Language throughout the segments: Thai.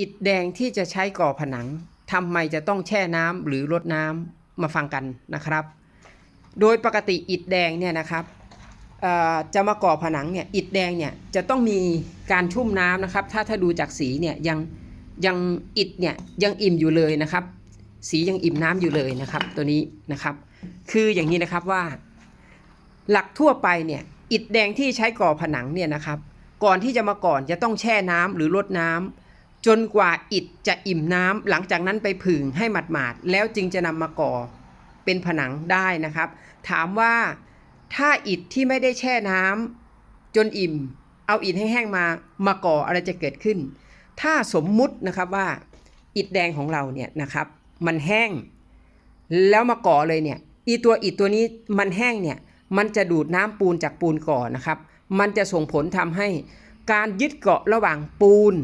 อิฐแดงที่จะใช้ก่อผนังทำไมจะต้องแช่น้ำหรือรดน้ำมาฟังกันนะครับ โดยปกติอิฐแดงเนี่ยนะครับจะมาก่อผนังเนี่ยอิฐแดงเนี่ยจะต้องมีการชุ่มน้ำนะครับ ถ้าถ้าดูจากสีเนี่ยยังยังอิฐเนี่ยยังอิ่มอยู่เลยนะครับ สียังอิ่มน้ำอยู่เลยนะครับ ตัวนี้นะครับ คืออย่างนี้นะครับว่า หลักทั่วไปเนี่ยอิฐแดงที่ใช้ก่อผนังเนี่ยนะครับ ก่อนที่จะมาก่อนจะต้องแช่น้ำหรือรดน้ำ จนกว่าอิฐจะอิ่มน้ำหลังจากนั้นไปผึ่งให้หมาดๆแล้วจึงจะนำมาก่อเป็นผนังได้นะครับ ถามว่าถ้าอิฐที่ไม่ได้แช่น้ำจนอิ่ม เอาอิฐให้แห้งมามาก่ออะไรจะเกิดขึ้น ถ้าสมมุตินะครับว่าอิฐแดงของเราเนี่ยนะครับ มันแห้ง แล้วมาก่อเลยเนี่ยอีตัวอิฐตัวนี้มันแห้งเนี่ยมันจะดูดน้ำปูนจากปูนก่อนะครับ มันจะส่งผลทำให้การยึดเกาะระหว่างปูน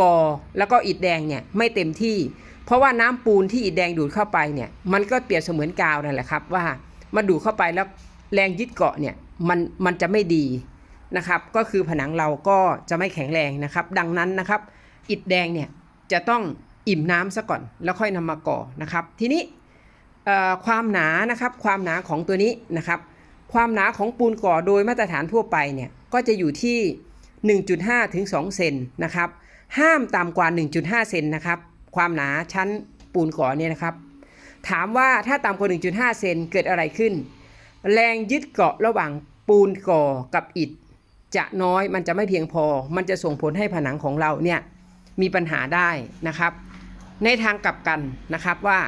กอแล้วก็อิฐแดงเนี่ยไม่เต็มที่ เพราะว่าน้ำปูนที่อิฐแดงดูดเข้าไปเนี่ยมันก็เปรียบเสมือนกาวนั่นแหละครับว่ามาดูดเข้าไปแล้วแรงยึดเกาะเนี่ยมันมันจะไม่ดีนะครับก็คือผนังเราก็จะไม่แข็งแรงนะครับ ดังนั้นนะครับ อิฐแดงเนี่ยจะต้องอิ่มน้ำซะก่อนแล้วค่อยนำมาก่อนะครับ ทีนี้ความหนานะครับความหนาของตัวนี้นะครับ ความหนาของปูนก่อโดยมาตรฐานทั่วไปเนี่ยก็จะอยู่ที่ 1.5 ถึง 2 เซนนะครับ ห้ามต่ำกว่า 1.5 เซนนะครับ ความหนาชั้นปูนก่อเนี่ยนะครับ ถามว่าถ้าต่ำกว่า 1.5 เซนเกิดอะไรขึ้น แรงยึดเกาะระหว่างปูนก่อกับอิฐ จะน้อยมันจะไม่เพียงพอ มันจะส่งผลให้ผนังของเราเนี่ยมีปัญหาได้นะครับ ในทางกลับกันนะครับว่า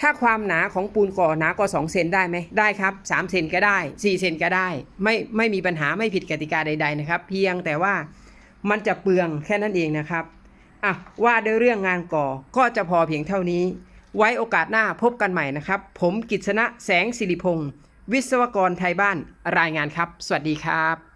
ถ้าความหนาของปูนก่อหนากว่า2เซนได้ไหมได้ครับ3เซนก็ได้4เซนก็ได้ ไม่ไม่มีปัญหาไม่ผิดกติกาใด ๆนะครับ เพียงแต่ว่า มันจะเปลืองแค่นั้นเองนะครับอะว่าด้วยเรื่องงานก่อก็จะพอเพียงเท่านี้ ไว้โอกาสหน้าพบกันใหม่นะครับ ผมกิษณะแสงสิริพงศ์วิศวกรไทยบ้านรายงานครับ สวัสดีครับ